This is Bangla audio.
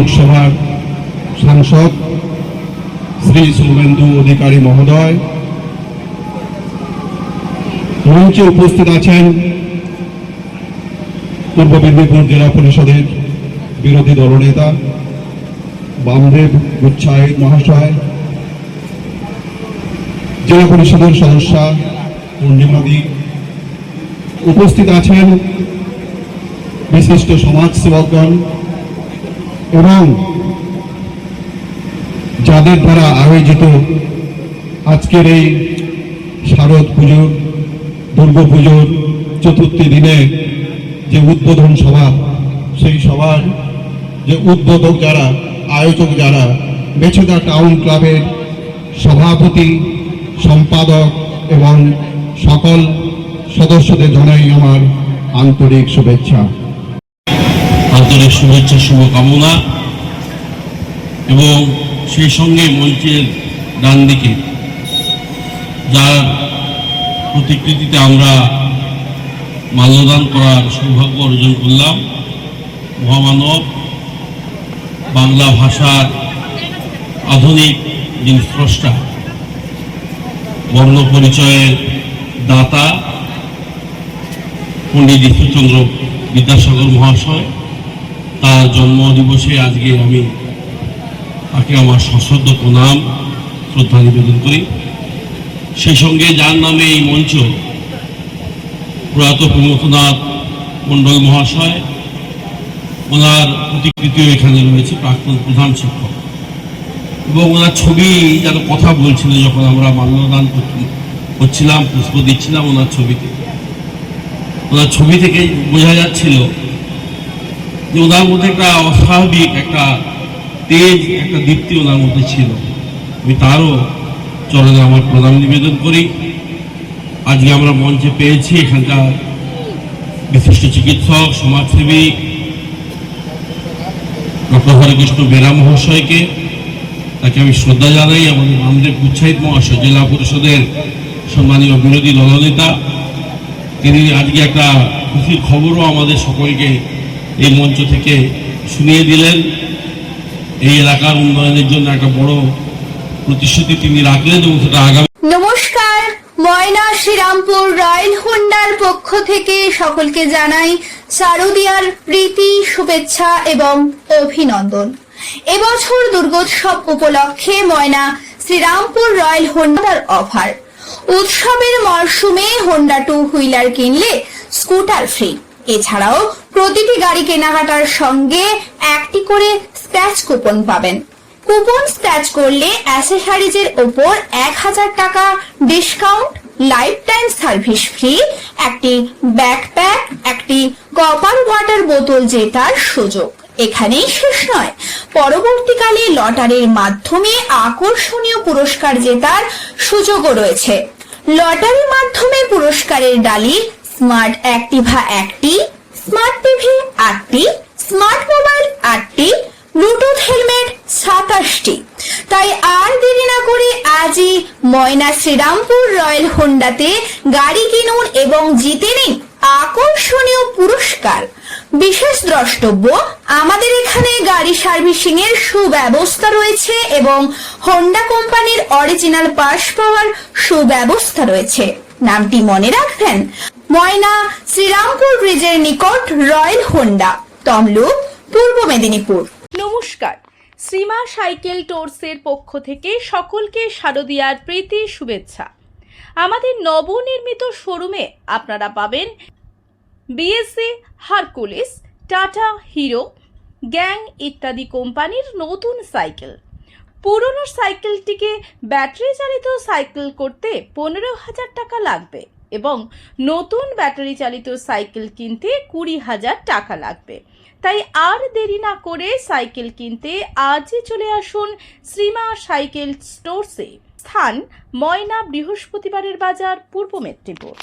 লোকসভার সাংসদ শ্রী শুভেন্দু অধিকারী মহোদয়। মঞ্চে উপস্থিত আছেন পূর্ব মেদিনীপুর জেলা পরিষদের বিরোধী দলনেতা বামদেব গুচ্ছাহিদ মহাশয়, জেলা পরিষদের সদস্যা পূর্ণিমাদি উপস্থিত আছেন বিশিষ্ট সমাজসেবকগণ এবং যাদের দ্বারা আয়োজিত আজকের এই শারদ পুজোর, দুর্গা পুজোর চতুর্থী দিনে যে উদ্বোধন সভা, সেই সভার যে উদ্বোধক যারা, আয়োজক যারা বেছেদা টাউন ক্লাবের সভাপতি, সম্পাদক এবং সকল সদস্যদের জানাই আমার আন্তরিক শুভেচ্ছা। আন্তরিক শুভেচ্ছা, শুভকামনা এবং সেই সঙ্গে মঞ্চের ডান দিকে যার প্রতিকৃতিতে আমরা মাল্যদান করার সৌভাগ্য অর্জন করলাম, মহামানব বাংলা ভাষার আধুনিক যিনি স্রষ্টা বর্ণ পরিচয়ের দাতা পণ্ডিত ঈশ্বরচন্দ্র বিদ্যাসাগর মহাশয় তার জন্ম দিবসে আজকে আমি তাকে আমার সশ্রদ্ধ প্রণাম, শ্রদ্ধা নিবেদন করি। সেই সঙ্গে যার নামে এই মঞ্চ প্রয়াত প্রমথনাথ মণ্ডল মহাশয়, ওনার প্রতিকৃতিও এখানে রয়েছে, প্রাক্তন প্রধান শিক্ষক। এবং ওনার ছবি যেন কথা বলছিল, যখন আমরা মাল্যদান করছিলাম, পুষ্প দিচ্ছিলাম ওনার ছবিতে। ওনার ছবি থেকে বোঝা যাচ্ছিল ওনার মধ্যে একটা অস্বাভাবিক, একটা তেজ, একটা দীপ্তি ওনার মধ্যে ছিল। আমি তারও চরণে আমার প্রণাম নিবেদন করি। আজকে আমরা মঞ্চে পেয়েছি এখানকার বিশিষ্ট চিকিৎসক, সমাজসেবী, ডক্টর হরেকৃষ্ণ বেরা মহাশয়কে। তাকে আমি শ্রদ্ধা জানাই, আমাদের রামদেব উৎসাহিত মহাশয়, জেলা পরিষদের সম্মানীয় বিরোধী দলনেতা। তিনি আজকে একটা খুশির খবরও আমাদের সকলকে এই মঞ্চ থেকে শুনিয়ে দিলেন। এই এলাকার উন্নয়নের জন্য একটা বড় প্রতিশ্রুতি তিনি রাখলেন এবং সেটা আগামী নমস্কার, ময়না শ্রীরামপুর রয়্যাল হোন্ডার পক্ষ থেকে সকলকে জানাই শারদিয়ার প্রীতি, শুভেচ্ছা এবং অভিনন্দন। এবছর দুর্গোৎসব উপলক্ষে ময়না শ্রীরামপুর রয়্যাল হোন্ডার অফার উৎসবের মরশুমে হোন্ডা টু হুইলার কিনলে স্কুটার ফ্রি এছাড়াও প্রতিটি গাড়ি কেনাকাটার সঙ্গে একটি করে স্ক্র্যাচ কুপন পাবেন। কুপন স্ক্র্যাচ করলে অ্যাসেসারিজের ওপর এক হাজার টাকা discount life time service free একটি ব্যাকপ্যাক একটি কপার ওয়াটার বোতল জেতার সুযোগ। এখানেই শেষ নয়। পরবর্তীকালে লটারির মাধ্যমে আকর্ষণীয় পুরস্কার জেতার সুযোগও রয়েছে। লটারির মাধ্যমে পুরস্কারের ডালি স্মার্ট অ্যাক্টিভা একটি, স্মার্ট টিভি আটটি, স্মার্ট মোবাইল আটটি, ব্লুটুথ হেলমেট সাতাশটি। তাই আর দেরি না করে আজই ময়না শ্রীরামপুর রয়্যাল হোন্ডাতে গাড়ি কিনুন এবং জিতে নিন আকর্ষণীয় পুরস্কার। বিশেষ দ্রষ্টব্য, আমাদের এখানে গাড়ি সার্ভিসিং এর সুব্যবস্থা রয়েছে এবং হোন্ডা কোম্পানির অরিজিনাল পার্স পাওয়ার সুব্যবস্থা রয়েছে। নামটি মনে রাখবেন। ময়না শ্রীরামপুর ব্রিজের নিকট রয়্যাল হোন্ডা, তমলুক, পূর্ব মেদিনীপুর। নমস্কার। শ্রীমা সাইকেল টোর্সের পক্ষ থেকে সকলকে শারদীয়ার প্রীতি, শুভেচ্ছা। আমাদের নবনির্মিত শোরুমে আপনারা পাবেন বিএসসি হারকুলিস টাটা হিরো গ্যাং ইত্যাদি কোম্পানির নতুন সাইকেল। পুরনো সাইকেলটিকে ব্যাটারি চালিত সাইকেল করতে পনেরো হাজার টাকা লাগবে এবং নতুন ব্যাটারি চালিত সাইকেল কিনতে কুড়ি হাজার টাকা লাগবে। তাই আর দেরি না করে সাইকেল কিনতে আজই চলে আসুন শ্রীমা সাইকেল স্টোরসে। স্থান ময়না বৃহস্পতিবারের বাজার, পূর্ব মেদিনীপুর।